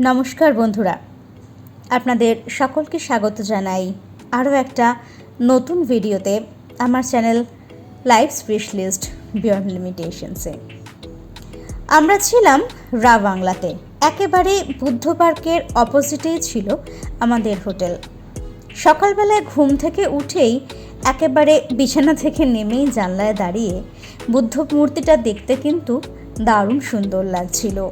নমস্কার বন্ধুরা। আপনাদের সকলকে স্বাগত জানাই। আরও একটা নতুন ভিডিওতে আমার চ্যানেল লাইফ স্পেশালিস্ট বিয়ন্ড লিমিটেশনসে। আমরা ছিলাম রা বাংলাতে। একেবারে বুদ্ধ পার্কের অপোজিটেই ছিল আমাদের হোটেল। সকালবেলায় ঘুম থেকে উঠেই একেবারে বিছানা থেকে নেমেই জানলায় দাঁড়িয়ে বুদ্ধ মূর্তিটা দেখতে কিন্তু দারুণ সুন্দর লাগছিল।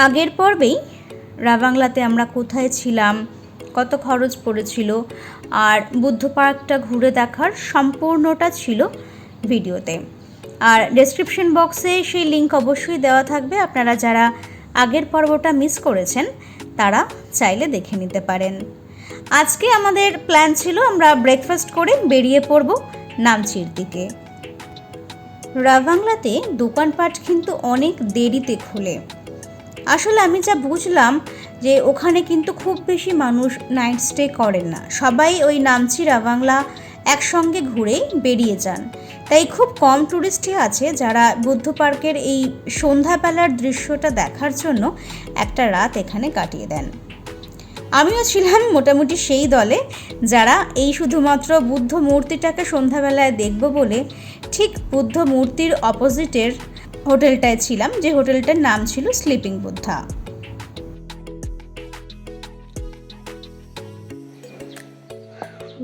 আগের পর্বেই রাবাংলাতে আমরা কোথায় ছিলাম, কত খরচ পড়েছিল আর বুদ্ধ পার্কটা ঘুরে দেখার সম্পূর্ণটা ছিল ভিডিওতে। আর ডেসক্রিপশন বক্সে সেই লিঙ্ক অবশ্যই দেওয়া থাকবে, আপনারা যারা আগের পর্বটা মিস করেছেন, তারা চাইলে দেখে নিতে পারেন। আজকে আমাদের প্ল্যান ছিল আমরা ব্রেকফাস্ট করে বেরিয়ে পড়ব নামচির দিকে। রাবাংলাতে দোকানপাট কিন্তু অনেক দেরিতে খোলে। আসলে আমি যা বুঝলাম যে ওখানে কিন্তু খুব বেশি মানুষ নাইট স্টে করেন না। সবাই ওই নামচি রাবাংলা একসঙ্গে ঘুরেই বেরিয়ে যান। তাই খুব কম ট্যুরিস্টই আছে যারা বুদ্ধ পার্কের এই সন্ধ্যাবেলার দৃশ্যটা দেখার জন্য একটা রাত এখানে কাটিয়ে দেন। আমিও ছিলাম মোটামুটি সেই দলে যারা এই শুধুমাত্র বুদ্ধ মূর্তিটাকে সন্ধ্যাবেলায় দেখব বলে ঠিক বুদ্ধ মূর্তির অপোজিটের হোটেলটায় ছিলাম, যে হোটেলটার নাম ছিল স্লিপিং বুদ্ধা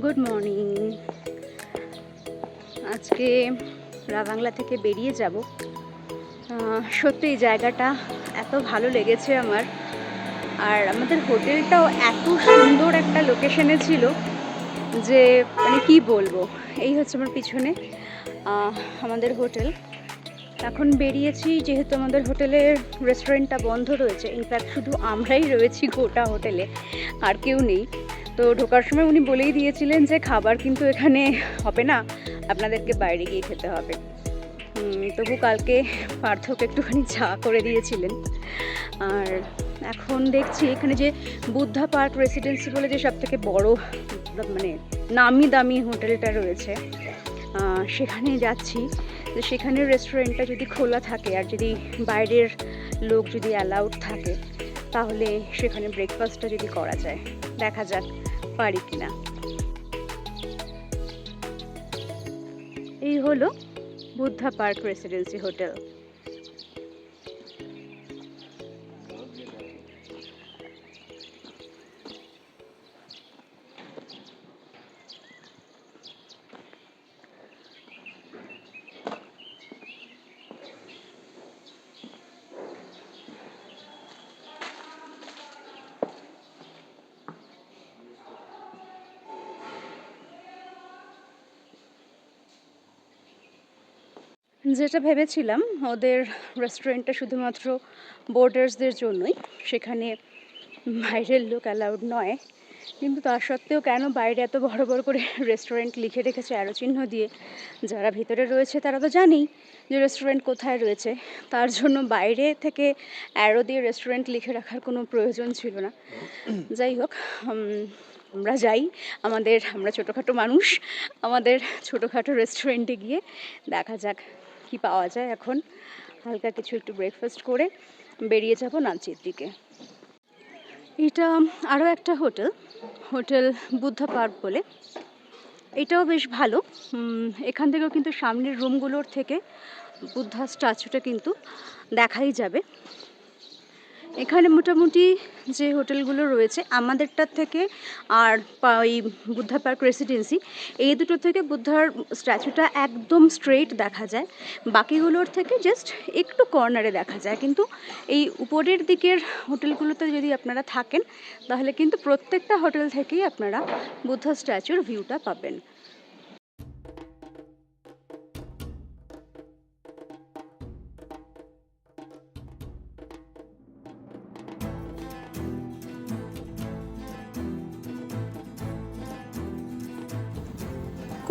গুড মর্নিং আজকে রাবাংলা থেকে বেরিয়ে যাব। সত্যি এই জায়গাটা এত ভালো লেগেছে আমার। আর আমাদের হোটেলটাও এত সুন্দর একটা লোকেশনে ছিল যে মানে কি বলব, এই হচ্ছে আমার পিছনে আমাদের হোটেল। এখন বেরিয়েছি, যেহেতু আমাদের হোটেলের রেস্টুরেন্টটা বন্ধ রয়েছে। ইনফ্যাক্ট শুধু আমরাই রয়েছি গোটা হোটেলে, আর কেউ নেই। তো ঢোকার সময় উনি বলেই দিয়েছিলেন যে খাবার কিন্তু এখানে হবে না, আপনাদেরকে বাইরে গিয়ে খেতে হবে। তবু কালকে পার্থকে একটুখানি চা করে দিয়েছিলেন। আর এখন দেখছি এখানে যে বুদ্ধা পার্ক রেসিডেন্সি বলে যে সবথেকে বড় মানে নামি দামি হোটেলটা রয়েছে সেখানে যাচ্ছি। তো সেখানের রেস্টুরেন্টটা যদি খোলা থাকে আর যদি বাইরের লোক যদি অ্যালাউড থাকে, তাহলে সেখানে ব্রেকফাস্টটা যদি করা যায়। দেখা যাক পারি কি না এই হলো বুদ্ধা পার্ক রেসিডেন্সি হোটেল যেটা ভেবেছিলাম, ওদের রেস্টুরেন্টটা শুধুমাত্র বোর্ডার্সদের জন্যই। সেখানে বাইরের লোক অ্যালাউড নয়। কিন্তু তা সত্ত্বেও কেন বাইরে এত বড় বড় করে রেস্টুরেন্ট লিখে রেখেছে অ্যারো চিহ্ন দিয়ে? যারা ভিতরে রয়েছে তারা তো জানেই যে রেস্টুরেন্ট কোথায় রয়েছে। তার জন্য বাইরে থেকে অ্যারো দিয়ে রেস্টুরেন্ট লিখে রাখার কোনো প্রয়োজন ছিল না। যাই হোক আমরা যাই। আমাদের, আমরা ছোটোখাটো মানুষ। আমাদের ছোটোখাটো রেস্টুরেন্টে গিয়ে দেখা যাক। কি পাওয়া যায় এখন? হালকা কিছু একটু ব্রেকফাস্ট করে বেরিয়ে যাব নাচের দিকে। এটা আরও একটা হোটেল হোটেল বুদ্ধ পার্ক বলে। এটাও বেশ ভালো। এখান থেকেও কিন্তু সামনের রুমগুলোর থেকে বুদ্ধা স্ট্যাচুটা কিন্তু দেখাই যাবে। এখানে মোটামুটি যে হোটেলগুলো রয়েছে, আমাদেরটার থেকে আর ওই বুদ্ধা পার্ক রেসিডেন্সি এই দুটো থেকে বুদ্ধার স্ট্যাচুটা একদম স্ট্রেট দেখা যায়। বাকিগুলোর থেকে জাস্ট একটু কর্নারে দেখা যায়। কিন্তু এই উপরের দিকের হোটেলগুলোতে যদি আপনারা থাকেন, তাহলে কিন্তু প্রত্যেকটা হোটেল থেকেই আপনারা বুদ্ধা স্ট্যাচুর ভিউটা পাবেন।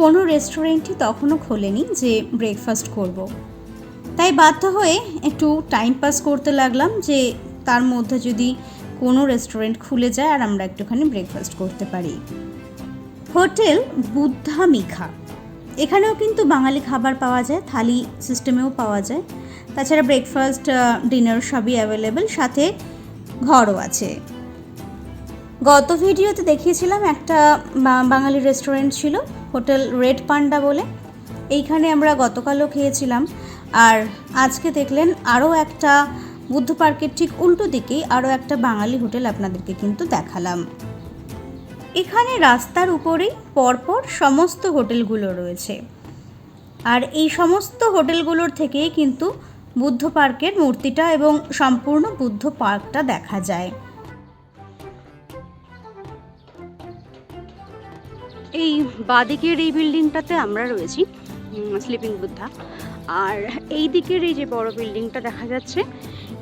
কোনো রেস্টুরেন্টই তখনও খোলেনি যে ব্রেকফাস্ট করব। তাই বাধ্য হয়ে একটু টাইম পাস করতে লাগলাম যে তার মধ্যে যদি কোনো রেস্টুরেন্ট খুলে যায় আর আমরা একটুখানি ব্রেকফাস্ট করতে পারি। হোটেল বুদ্ধা মিখা এখানেও কিন্তু বাঙালি খাবার পাওয়া যায়, থালি সিস্টেমেও পাওয়া যায়। তাছাড়া ব্রেকফাস্ট ডিনার সবই অ্যাভেলেবেল সাথে ঘরও আছে। গত ভিডিওতে দেখিয়েছিলাম একটা বাঙালি রেস্টুরেন্ট ছিল হোটেল রেড পান্ডা বলে। এইখানে আমরা গতকালও খেয়েছিলাম। আর আজকে দেখলেন আরও একটা বুদ্ধ পার্কের ঠিক উল্টো দিকেই আরও একটা বাঙালি হোটেল আপনাদেরকে কিন্তু দেখালাম। এখানে রাস্তার উপরেই পরপর সমস্ত হোটেলগুলো রয়েছে। আর এই সমস্ত হোটেলগুলোর থেকেই কিন্তু বুদ্ধ পার্কের মূর্তিটা এবং সম্পূর্ণ বুদ্ধ পার্কটা দেখা যায়। এই বাদিকের এই বিল্ডিংটাতে আমরা রয়েছি স্লিপিং বুদ্ধা আর এই দিকের এই যে বড় বিল্ডিংটা দেখা যাচ্ছে,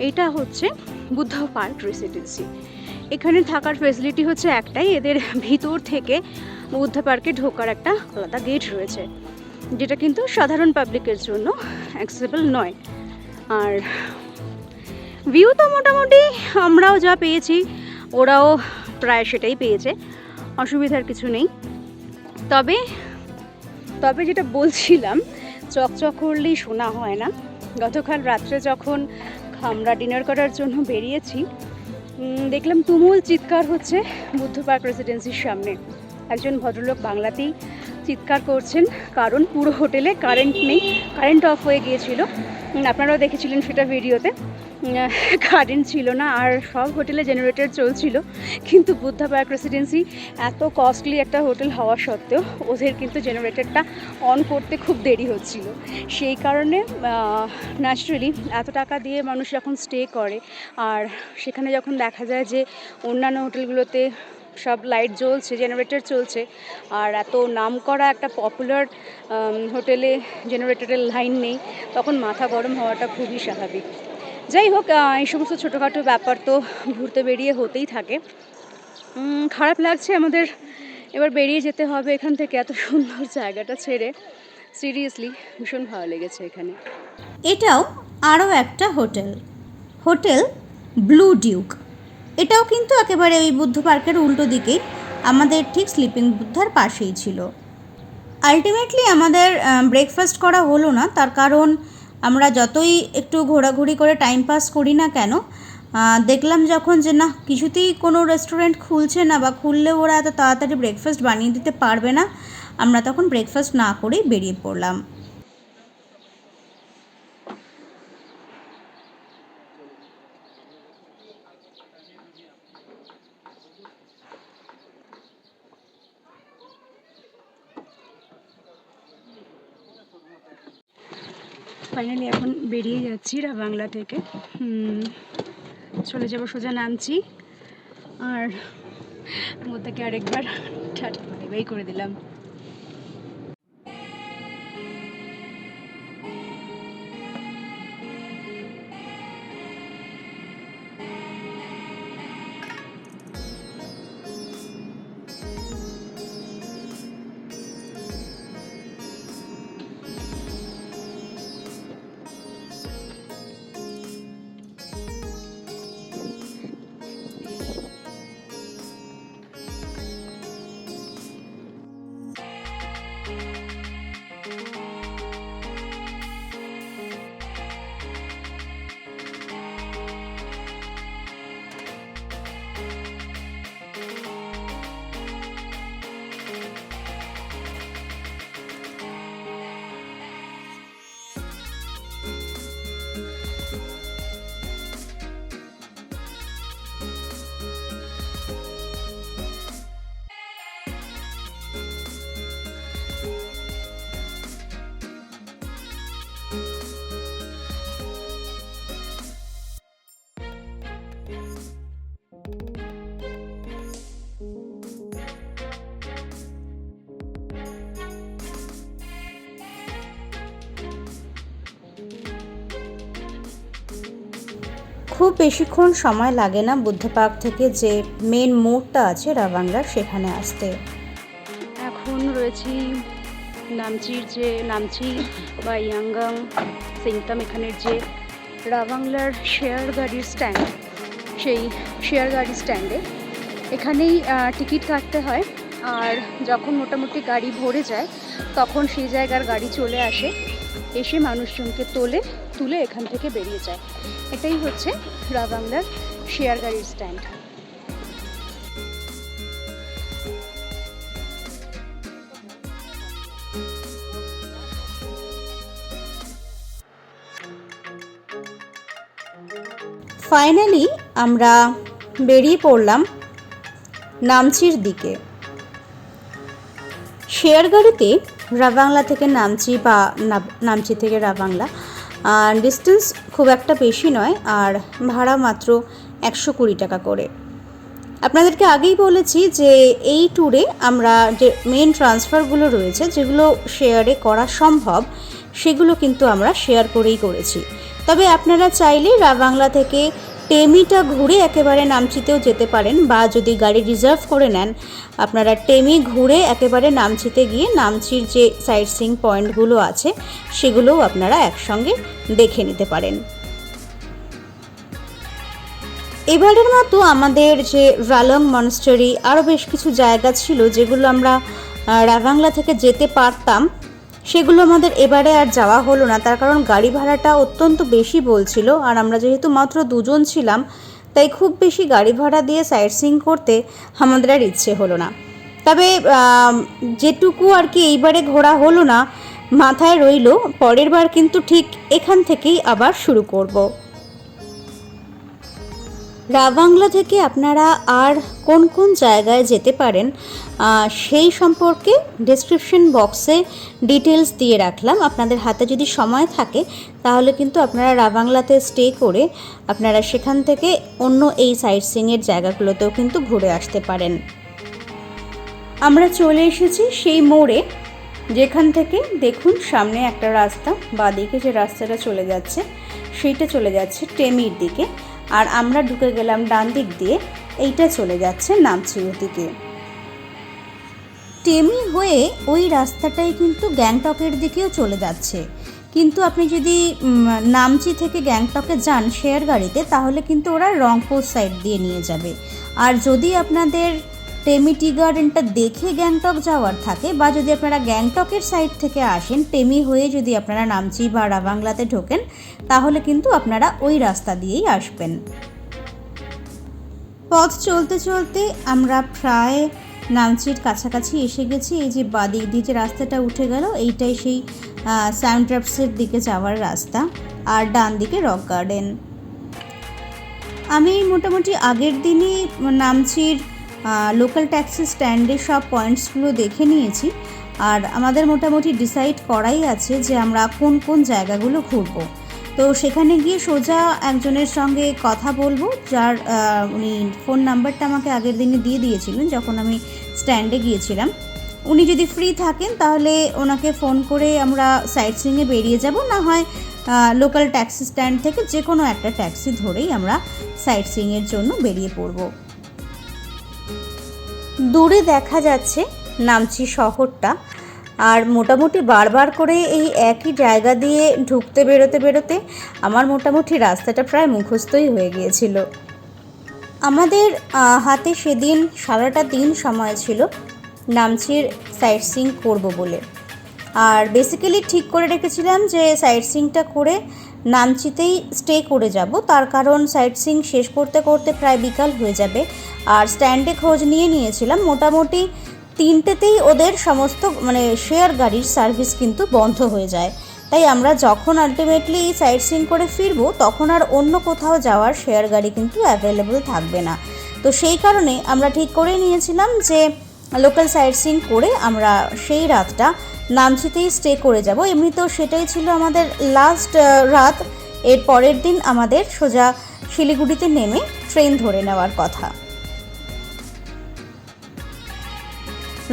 এটা হচ্ছে বুদ্ধ পার্ক রেসিডেন্সি এখানে থাকার ফেসিলিটি হচ্ছে একটাই, এদের ভিতর থেকে বুদ্ধ পার্কে ঢোকার একটা আলাদা গেট রয়েছে, যেটা কিন্তু সাধারণ পাবলিকের জন্য অ্যাক্সেসেবল নয়। আর ভিউ তো মোটামুটি আমরাও যা পেয়েছি, ওরাও প্রায় সেটাই পেয়েছে, অসুবিধার কিছু নেই। তবে তবে যেটা বলছিলাম, চকচক করলেই শোনা হয় না। গতকাল রাত্রে যখন আমরা ডিনার করার জন্য বেরিয়েছি দেখলাম তুমুল চিৎকার হচ্ছে বুদ্ধ পার্ক রেসিডেন্সির সামনে। একজন ভদ্রলোক বাংলাতেই চিৎকার করছেন, কারণ পুরো হোটেলে কারেন্ট নেই কারেন্ট অফ হয়ে গিয়েছিল। আপনারাও দেখেছিলেন সেটা ভিডিওতে। কারেন্ট ছিল না, আর সব হোটেলে জেনারেটর চলছিল। কিন্তু বুদ্ধা পার্ক রেসিডেন্সি এত কস্টলি একটা হোটেল হওয়া সত্ত্বেও, ওদের কিন্তু জেনারেটরটা অন করতে খুব দেরি হচ্ছিল। সেই কারণে ন্যাচারালি এত টাকা দিয়ে মানুষ যখন স্টে করে, আর সেখানে যখন দেখা যায় যে অন্যান্য হোটেলগুলোতে সব লাইট জ্বলছে জেনারেটর চলছে, আর এত নাম করা একটা পপুলার হোটেলে জেনারেটরের লাইন নেই, তখন মাথা গরম হওয়াটা খুবই স্বাভাবিক। যাই হোক এই সমস্ত ছোটোখাটো ব্যাপার তো ঘুরতে বেরিয়ে হতেই থাকে। খারাপ লাগছে আমাদের, এবার বেরিয়ে যেতে হবে এখান থেকে, এত সুন্দর জায়গাটা ছেড়ে। সিরিয়াসলি ভীষণ ভালো লেগেছে এখানে। এটাও আরও একটা হোটেল। Hotel blue Duke. এটাও কিন্তু একেবারে ওই বুদ্ধ পার্কের উল্টো দিকেই আমাদের ঠিক স্লিপিং বুদ্ধার পাশেই ছিল। আলটিমেটলি আমাদের ব্রেকফাস্ট করা হলো না। তার কারণ আমরা যতই একটু ঘোরাঘুরি করে টাইম পাস করি না কেন দেখলাম যখন যে না, কিছুতেই কোনো রেস্টুরেন্ট খুলছে না বা খুললে ওরা এত তাড়াতাড়ি ব্রেকফাস্ট বানিয়ে দিতে পারবে না, আমরা তখন ব্রেকফাস্ট না করেই বেরিয়ে পড়লাম। ফাইনালি এখন বেরিয়ে যাচ্ছি রা বাংলা থেকে। চলে যাব সোজা নামছি। আর মধ্যে আরেকবার ঠাট বাই করে দিলাম। খুব বেশিক্ষণ সময় লাগে না বুদ্ধ পার্ক থেকে যে মেন মোড়টা আছে রাবাংলার সেখানে আসতে। এখন রয়েছি নামচির যে নামচি বা ইয়াঙ্গাং সিংতাম এখানের যে রাবাংলার শেয়ার গাড়ির স্ট্যান্ড, সেই শেয়ার গাড়ির স্ট্যান্ডে। এখানেই টিকিট কাটতে হয়, আর যখন মোটামুটি গাড়ি ভরে যায়, তখন সেই জায়গার গাড়ি চলে আসে। এসে মানুষজনকে তোলে, তুলে এখান থেকে বেরিয়ে যায়। এটাই হচ্ছে রাবাংলার শেয়ার গাড়ির স্ট্যান্ড। ফাইনালি আমরা বেরিয়ে পড়লাম নামচির দিকে। শেয়ার গাড়িতে রাবাংলা থেকে নামচি বা নামচি থেকে রাবাংলা। ডিস্টেন্স খুব একটা বেশি নয়, আর ভাড়া মাত্র একশো কুড়ি টাকা করে। আপনাদেরকে আগেই বলেছি যে এই ট্যুরে আমরা যে মেন ট্রান্সফারগুলো রয়েছে, যেগুলো শেয়ারে করা সম্ভব, সেগুলো কিন্তু আমরা শেয়ার করেই করেছি। তবে আপনারা চাইলে রাবাংলা থেকে টেমিটা ঘুরে একেবারে নামচিতেও যেতে পারেন, বা যদি গাড়ি রিজার্ভ করে নেন আপনারা টেমি ঘুরে একেবারে নামচিতে গিয়ে নামচির যে সাইট সিং পয়েন্টগুলো আছে, সেগুলোও আপনারা একসঙ্গে দেখে নিতে পারেন। এবারের মতো আমাদের যে রালং মনস্টারি আরও বেশ কিছু জায়গা ছিল যেগুলো আমরা রাবাংলা থেকে যেতে পারতাম। সেগুলো আমাদের এবারে আর যাওয়া হলো না। তার কারণ গাড়ি ভাড়াটা অত্যন্ত বেশি বলছিল। আর আমরা যেহেতু মাত্র দুজন ছিলাম তাই খুব বেশি গাড়ি ভাড়া দিয়ে সাইট সিং করতে আমাদের আর ইচ্ছে হলো না তবে যেটুকু আর কি এইবারে ঘোরা হলো না, মাথায় রইল, পরের বার কিন্তু ঠিক এখান থেকেই আবার শুরু করব। রাবাংলা থেকে আপনারা আর কোন কোন জায়গায় যেতে পারেন সেই সম্পর্কে ডেসক্রিপশন বক্সে ডিটেলস দিয়ে রাখলাম। আপনাদের হাতে যদি সময় থাকে, তাহলে কিন্তু আপনারা রাবাংলাতে স্টে করে আপনারা সেখান থেকে অন্য এই সাইট সিংয়ের জায়গাগুলোতেও কিন্তু ঘুরে আসতে পারেন। আমরা চলে এসেছি সেই মোড়ে, যেখান থেকে দেখুন সামনে একটা রাস্তা, বাঁদিকে যে রাস্তাটা চলে যাচ্ছে, সেইটা চলে যাচ্ছে টেমির দিকে। আর আমরা ঢুকে গেলাম ডান দিক দিয়ে। এইটা চলে যাচ্ছে নামচির দিকে টেমি হয়ে ওই রাস্তাটাই কিন্তু গ্যাংটকের দিকেও চলে যাচ্ছে। কিন্তু আপনি যদি নামচি থেকে গ্যাংটকে যান শেয়ার গাড়িতে তাহলে কিন্তু ওরা রংপুর সাইড দিয়ে নিয়ে যাবে। আর যদি আপনাদের টেমি টি গার্ডেনটা দেখে গ্যাংটক যাওয়ার থাকে, বা যদি আপনারা গ্যাংটকের সাইড থেকে আসেন টেমি হয়ে যদি আপনারা নামচি বা রাবাংলাতে ঢোকেন, তাহলে কিন্তু আপনারা ওই রাস্তা দিয়েই আসবেন। পথ চলতে চলতে আমরা প্রায় নামচির কাছাকাছি এসে গেছি। এই যে বাদিক দিয়ে যে রাস্তাটা উঠে গেল, এইটাই সেই সাউন্ড ট্রাপসের দিকে যাওয়ার রাস্তা, আর ডান দিকে রক গার্ডেন। আমি মোটামুটি আগের দিনই নামচির লোকাল ট্যাক্সি স্ট্যান্ডের সব পয়েন্টসগুলো দেখে নিয়েছি। আর আমাদের মোটামুটি ডিসাইড করাই আছে যে আমরা কোন কোন জায়গাগুলো ঘুরবো। তো সেখানে গিয়ে সোজা একজনের সঙ্গে কথা বলব, যার উনি ফোন নাম্বারটা আমাকে আগের দিনে দিয়ে দিয়েছিলেন যখন আমি স্ট্যান্ডে গিয়েছিলাম। উনি যদি ফ্রি থাকেন তাহলে ওনাকে ফোন করে আমরা সাইট সিংয়ে বেরিয়ে যাব। না হয় লোকাল ট্যাক্সি স্ট্যান্ড থেকে যে কোনো একটা ট্যাক্সি ধরেই আমরা সাইট সিংয়ের জন্য বেরিয়ে পড়ব। দূরে দেখা যাচ্ছে নামচি শহরটা। আর মোটামুটি বারবার করে এই একই জায়গা দিয়ে ঢুকতে বেরোতে বেরোতে আমার মোটামুটি রাস্তাটা প্রায় মুখস্থই হয়ে গিয়েছিল। আমাদের হাতে সেদিন সারাটা দিন সময় ছিল নামচির সাইট সিং করব বলে। আর বেসিক্যালি ঠিক করে রেখেছিলাম যে সাইট সিংটা করে নামচিতেই স্টে করে যাব। তার কারণ সাইট সিং শেষ করতে করতে প্রায় বিকাল হয়ে যাবে। আর স্ট্যান্ডে খোঁজ নিয়ে নিয়েছিলাম। মোটামুটি তিনটেতেই ওদের সমস্ত মানে শেয়ার গাড়ির সার্ভিস কিন্তু বন্ধ হয়ে যায়। তাই আমরা যখন আলটিমেটলি সাইট সিং করে ফিরবো, তখন আর অন্য কোথাও যাওয়ার শেয়ার গাড়ি কিন্তু অ্যাভেলেবল থাকবে না। তো সেই কারণে আমরা ঠিক করে নিয়েছিলাম যে লোকাল সাইট সিং করে আমরা সেই রাতটা নামচিতেই স্টে করে যাব। এমনিতেও সেটাই ছিল আমাদের লাস্ট রাত। এর পরের দিন আমাদের সোজা শিলিগুড়িতে নেমে ট্রেন ধরে নেওয়ার কথা।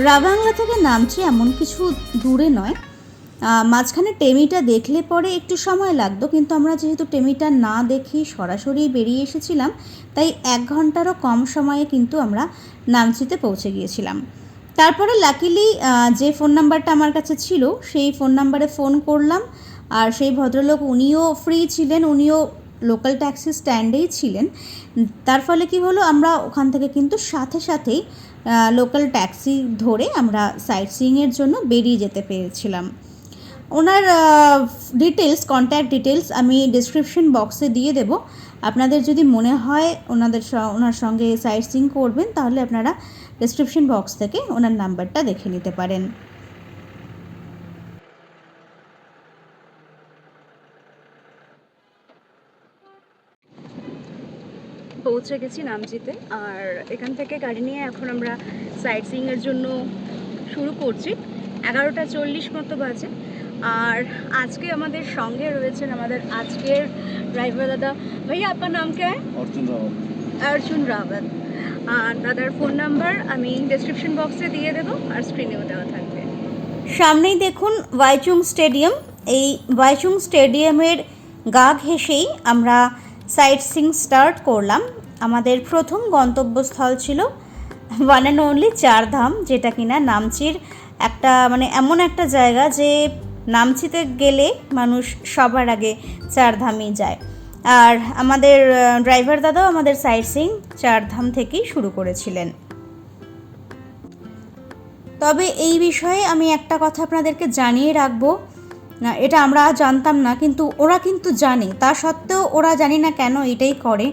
রাবাংলা থেকে নামছি এমন কিছু দূরে নয়। মাঝখানে টেমিটা দেখলে পরে একটু সময় লাগতো, কিন্তু আমরা যেহেতু টেমিটা না দেখে সরাসরি বেরিয়ে এসেছিলাম, তাই এক ঘন্টারও কম সময়ে কিন্তু আমরা নামচিতে পৌঁছে গিয়েছিলাম। তারপরে লাকিলি যে ফোন নাম্বারটা আমার কাছে ছিল, সেই ফোন নাম্বারে ফোন করলাম। আর সেই ভদ্রলোক উনিও ফ্রি ছিলেন, উনিও লোকাল ট্যাক্সি স্ট্যান্ডেই ছিলেন। তার ফলে কি হলো, আমরা ওখান থেকে কিন্তু সাথে সাথেই লোকাল ট্যাক্সি ধরে আমরা সাইট সিইংয়ের জন্য বেরিয়ে যেতে পেরেছিলাম। ওনার ডিটেলস কন্ট্যাক্ট ডিটেলস আমি ডিসক্রিপশন বক্সে দিয়ে দেব। আপনাদের যদি মনে হয় ওনাদের ওনার সঙ্গে সাইট সিং করবেন, তাহলে আপনারা ডিসক্রিপশন বক্স থেকে ওনার নাম্বারটা দেখে নিতে পারেন। পৌঁছে গেছি নামচিতে আর এখান থেকে গাড়ি নিয়ে এখন আমরা সাইট সিইংয়ের জন্য শুরু করছি। এগারোটা চল্লিশ মতো বাজে। আর আজকে আমাদের সঙ্গে রয়েছেন আমাদের আজকের ড্রাইভার দাদা। ভাইয়া আপনার নাম কে? অর্জুন রাওয়াত। অর্জুন রাওয়াত। আর দাদার ফোন নাম্বার আমি ডেসক্রিপশন বক্সে দিয়ে দেবো আর স্ক্রিনেও দেওয়া থাকবে। সামনেই দেখুন ওয়াইচুং স্টেডিয়াম। এই ওয়াইচুং স্টেডিয়ামের গা ঘেঁষেই আমরা সাইট সিং স্টার্ট করলাম। আমাদের প্রথম গন্তব্যস্থল ছিল ওয়ান অ্যান্ড অনলি চারধাম, যেটা কিনা নামচির একটা মানে এমন একটা জায়গা যে নামচিতে গেলে মানুষ সবার আগে চারধামই যায়। আর আমাদের ড্রাইভার দাদাও আমাদের সাইট সিং চারধাম থেকেই শুরু করেছিলেন। তবে এই বিষয়ে আমি একটা কথা আপনাদেরকে জানিয়ে রাখব। না, এটা আমরা জানতাম না, কিন্তু ওরা কিন্তু জানে। তা সত্ত্বেও ওরা জানি না কেন এটাই করে।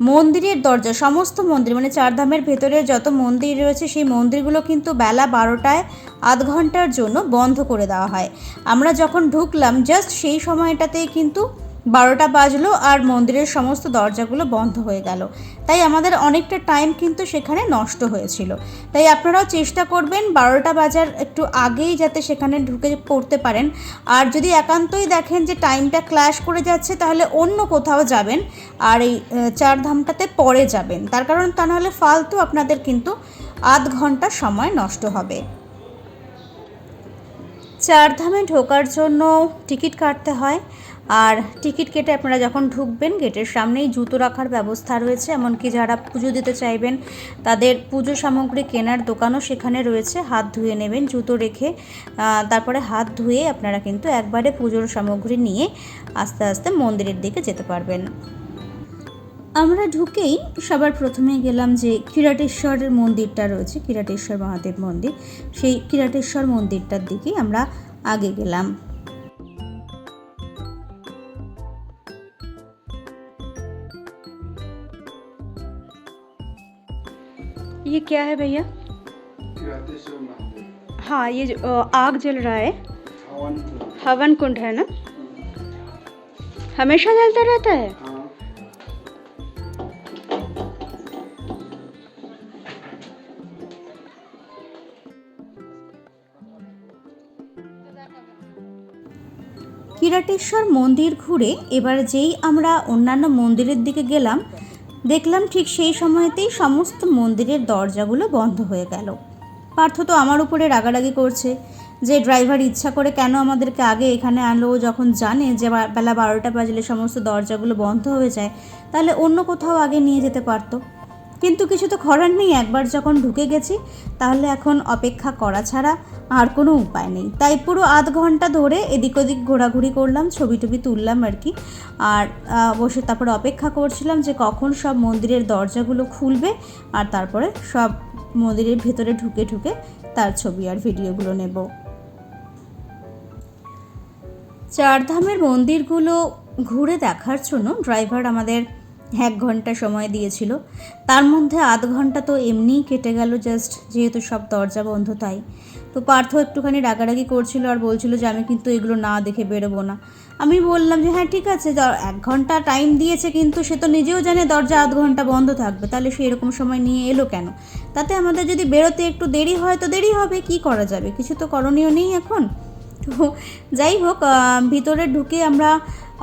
মন্দিরের দরজা, সমস্ত মন্দির মানে চারধামের ভেতরে যত মন্দির রয়েছে, সেই মন্দিরগুলো কিন্তু বেলা বারোটায় আধ ঘণ্টার জন্য বন্ধ করে দেওয়া হয়। আমরা যখন ঢুকলাম জাস্ট সেই সময়টাতেই কিন্তু বারোটা বাজলো আর মন্দিরের সমস্ত দরজাগুলো বন্ধ হয়ে গেল। তাই আমাদের অনেকটা টাইম কিন্তু সেখানে নষ্ট হয়েছিল। তাই আপনারাও চেষ্টা করবেন বারোটা বাজার একটু আগেই যাতে সেখানে ঢুকে পড়তে পারেন। আর যদি একান্তই দেখেন যে টাইমটা ক্ল্যাশ করে যাচ্ছে তাহলে অন্য কোথাও যাবেন আর এই আহ, চার ধামটাতে পরে যাবেন। তার কারণ তা নাহলে ফালতু আপনাদের কিন্তু আধ ঘণ্টা সময় নষ্ট হবে। চারধামে ঢোকার জন্য টিকিট কাটতে হয়। আর টিকিট কেটে আপনারা যখন ঢুকবেন, গেটের সামনেই জুতো রাখার ব্যবস্থা রয়েছে। এমনকি যারা পুজো দিতে চাইবেন, তাদের পুজো সামগ্রী কেনার দোকানও সেখানে রয়েছে। হাত ধুয়ে নেবেন, জুতো রেখে তারপরে হাত ধুয়ে আপনারা কিন্তু একবারে পুজোর সামগ্রী নিয়ে আস্তে আস্তে মন্দিরের দিকে যেতে পারবেন। আমরা ঢুকেই সবার প্রথমে গেলাম যে কিরাটেশ্বরের মন্দিরটা রয়েছে, কিরাটেশ্বর মহাদেব মন্দির। সেই কিরাটেশ্বর মন্দিরটার দিকেই আমরা আগে গেলাম। ये क्या है भैया किरातेश्वर महादेव हाँ ये जो, अ, आग जल रहा है हवन कुंड। हवन कुंड है ना हमेशा जलता रहता है हाँ কিরাটেশ্বর মন্দির ঘুরে এবার যেই আমরা অন্যান্য মন্দিরের দিকে গেলাম দেখলাম ঠিক সেই সময়তেই সমস্ত মন্দিরের দরজাগুলো বন্ধ হয়ে গেল। পার্থ তো আমার উপরে রাগারাগি করছে যে ড্রাইভার ইচ্ছা করে কেন আমাদেরকে আগে এখানে আনলো। যখন জানে যে বেলা বারোটা বাজলে সমস্ত দরজাগুলো বন্ধ হয়ে যায়, তাহলে অন্য কোথাও আগে নিয়ে যেতে পারতো। কিন্তু কিছু তো করার নেই, একবার যখন ঢুকে গেছি, তাহলে এখন অপেক্ষা করা ছাড়া আর কোনো উপায় নেই। তাই পুরো আধ ঘণ্টা ধরে এদিক ওদিক ঘোরাঘুরি করলাম, ছবি টবি তুললাম আর কি। আর বসে তারপরে অপেক্ষা করছিলাম যে কখন সব মন্দিরের দরজাগুলো খুলবে আর তারপরে সব মন্দিরের ভেতরে ঢুকে ঢুকে তার ছবি আর ভিডিওগুলো নেব। চারধামের মন্দিরগুলো ঘুরে দেখার জন্য ড্রাইভার আমাদের এক ঘণ্টা সময় দিয়েছিল। তার মধ্যে আধ ঘণ্টা তো এমনিই কেটে গেল জাস্ট যেহেতু সব দরজা বন্ধ তাই। তো পার্থ একটুখানি রাগারাগি করছিল আর বলছিল যে, আমি কিন্তু এগুলো না দেখে বেরোবো না। আমি বললাম যে হ্যাঁ ঠিক আছে। এক ঘণ্টা টাইম দিয়েছে কিন্তু সে তো নিজেও জানে দরজা আধ ঘণ্টা বন্ধ থাকবে। তাহলে সে এরকম সময় নিয়ে এলো কেন? তাতে আমাদের যদি বেরোতে একটু দেরি হয় তো দেরি হবে, কি করা যাবে? কিছু তো করণীয় নেই এখন। তো যাই হোক ভিতরে ঢুকে আমরা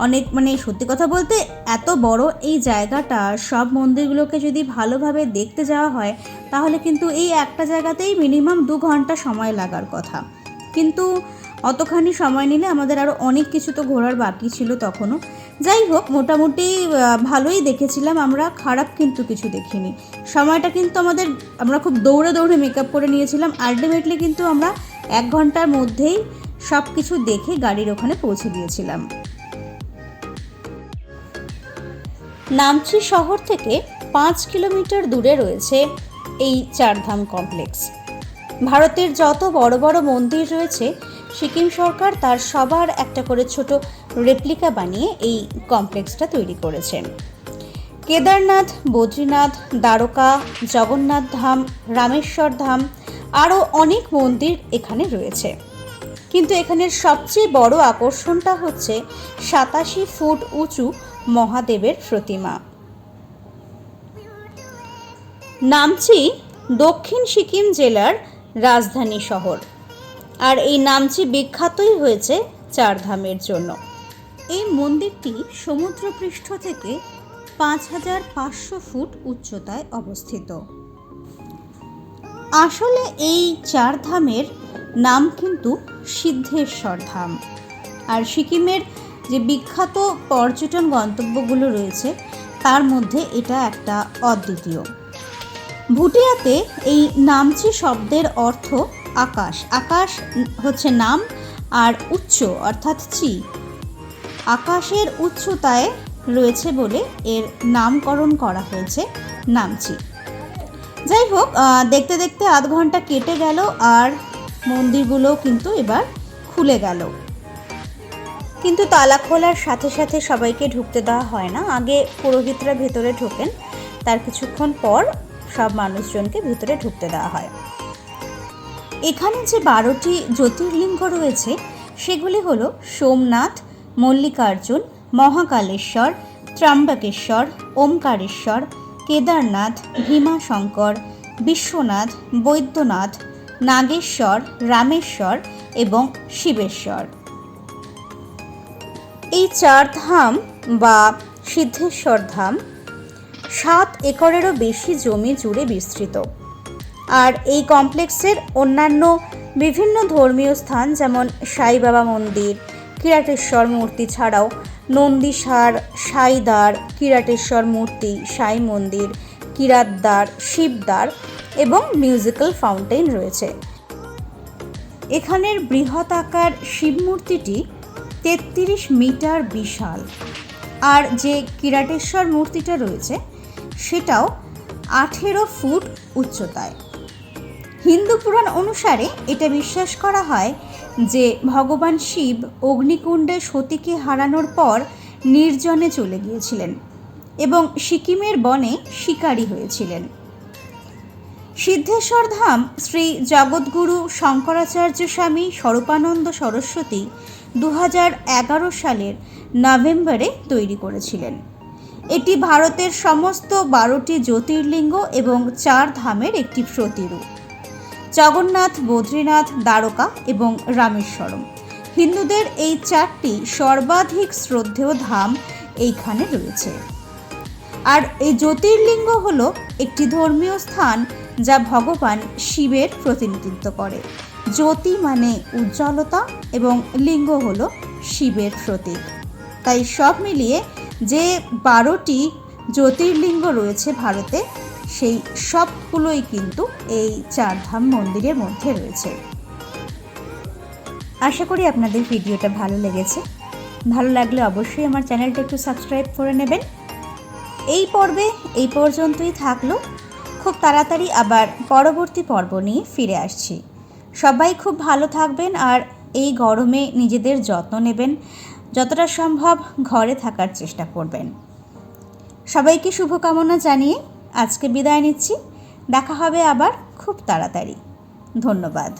অনেক মানে সত্যি কথা বলতে এত বড় এই জায়গাটা, সব মন্দিরগুলোকে যদি ভালোভাবে দেখতে যাওয়া হয়, তাহলে কিন্তু এই একটা জায়গাতেই মিনিমাম দু ঘণ্টা সময় লাগার কথা। কিন্তু অতখানি সময় নিলে আমাদের আরও অনেক কিছু তো ঘোরার বাকি ছিল তখনও। যাই হোক, মোটামুটি ভালোই দেখেছিলাম আমরা, খারাপ কিন্তু কিছু দেখিনি। সময়টা কিন্তু আমাদের, আমরা খুব দৌড়ে দৌড়ে মেকআপ করে নিয়েছিলাম। আলটিমেটলি কিন্তু আমরা এক ঘণ্টার মধ্যেই সব কিছু দেখে গাড়ির ওখানে পৌঁছে গিয়েছিলাম। নামচি শহর থেকে পাঁচ কিলোমিটার দূরে রয়েছে এই চারধাম কমপ্লেক্স। ভারতের যত বড় বড় মন্দির রয়েছে, সিকিম সরকার তার সবার একটা করে ছোট রেপ্লিকা বানিয়ে এই কমপ্লেক্সটা তৈরি করেছে। কেদারনাথ, বদ্রীনাথ, দ্বারকা, জগন্নাথ ধাম, রামেশ্বর ধাম, আরও অনেক মন্দির এখানে রয়েছে। কিন্তু এখানের সবচেয়ে বড় আকর্ষণটা হচ্ছে সাতাশি ফুট উঁচু মহাদেবের প্রতিমা। নামচি দক্ষিণ সিকিম জেলার রাজধানী শহর। আর এই নামচি বিখ্যাতই হয়েছে চারধামের জন্য। এই মন্দিরটি সমুদ্রপৃষ্ঠ থেকে পাঁচ হাজার পাঁচশো ফুট উচ্চতায় অবস্থিত। আসলে এই চার ধামের নাম কিন্তু সিদ্ধেশ্বর ধাম। আর সিকিমের যে বিখ্যাত পর্যটন গন্তব্যগুলো রয়েছে, তার মধ্যে এটা একটা অদ্বিতীয়। ভুটিয়াতে এই নামচি শব্দের অর্থ আকাশ। আকাশ হচ্ছে নাম আর উচ্চ অর্থাৎ চি। আকাশের উচ্চতায় রয়েছে বলে এর নামকরণ করা হয়েছে নামচি। যাই হোক দেখতে দেখতে আধ ঘণ্টা কেটে গেল আর মন্দিরগুলো কিন্তু এবার খুলে গেল। কিন্তু তালা খোলার সাথে সাথে সবাইকে ঢুকতে দেওয়া হয় না। আগে পুরোহিতরা ভেতরে ঢোকেন, তার কিছুক্ষণ পর সব মানুষজনকে ভেতরে ঢুকতে দেওয়া হয়। এখানে যে বারোটি জ্যোতির্লিঙ্গ রয়েছে, সেগুলি হল সোমনাথ, মল্লিকার্জুন, মহাকালেশ্বর, ত্র্যম্বকেশ্বর, ওমকারেশ্বর, কেদারনাথ ভীমাশঙ্কর বিশ্বনাথ, বৈদ্যনাথ, নাগেশ্বর, রামেশ্বর এবং শিবেশ্বর। এই চার ধাম বা সিদ্ধেশ্বর ধাম সাত একরেরও বেশি জমি জুড়ে বিস্তৃত। আর এই কমপ্লেক্সের অন্যান্য বিভিন্ন ধর্মীয় স্থান যেমন সাই বাবা মন্দির, কিরাটেশ্বর মূর্তি ছাড়াও নন্দীসার, সাইদার, কিরাটেশ্বর মূর্তি, সাই মন্দির কিরাতদ্বার শিবদ্বার এবং মিউজিক্যাল ফাউন্টেন রয়েছে। এখানের বৃহৎ আকার শিব মূর্তিটি তেত্রিশ মিটার বিশাল। আর যে কিরাটেশ্বর মূর্তিটা রয়েছে, সেটাও আঠেরো ফুট উচ্চতায়। হিন্দু পুরাণ অনুসারে এটা বিশ্বাস করা হয় যে ভগবান শিব অগ্নিকুণ্ডে সতীকে হারানোর পর নির্জনে চলে গিয়েছিলেন এবং সিকিমের বনে শিকারী হয়েছিলেন। সিদ্ধেশ্বর ধাম শ্রী জগৎগুরু শঙ্করাচার্য স্বামী স্বরূপানন্দ সরস্বতী দু সালের নভেম্বরে তৈরি করেছিলেন। এটি ভারতের সমস্ত বারোটি জ্যোতির্লিঙ্গ এবং চার ধামের একটি প্রতিরূপ। জগন্নাথ, বদ্রীনাথ, দ্বারকা এবং রামেশ্বরম। হিন্দুদের এই চারটি সর্বাধিক শ্রদ্ধেয় ধাম এইখানে রয়েছে। আর এই জ্যোতির্লিঙ্গ হল একটি ধর্মীয় স্থান যা ভগবান শিবের প্রতিনিধিত্ব করে। জ্যোতি মানে উজ্জ্বলতা এবং লিঙ্গ হল শিবের প্রতীক। তাই সব মিলিয়ে যে বারোটি জ্যোতির্লিঙ্গ রয়েছে ভারতে, সেই সবগুলোই কিন্তু এই চারধাম মন্দিরের মধ্যে রয়েছে। আশা করি আপনাদের ভিডিওটা ভালো লেগেছে। ভালো লাগলে অবশ্যই আমার চ্যানেলটা একটু সাবস্ক্রাইব করে নেবেন। এই পর্বে এই পর্যন্তই থাকল। খুব তাড়াতাড়ি আবার পরবর্তী পর্ব নিয়ে ফিরে আসছি। সবাই খুব ভালো থাকবেন আর এই গরমে নিজেদের যত্ন নেবেন। যতটা সম্ভব ঘরে থাকার চেষ্টা করবেন। সবাইকে শুভকামনা জানিয়ে আজকে বিদায় নিচ্ছি। দেখা হবে আবার খুব তাড়াতাড়ি। ধন্যবাদ।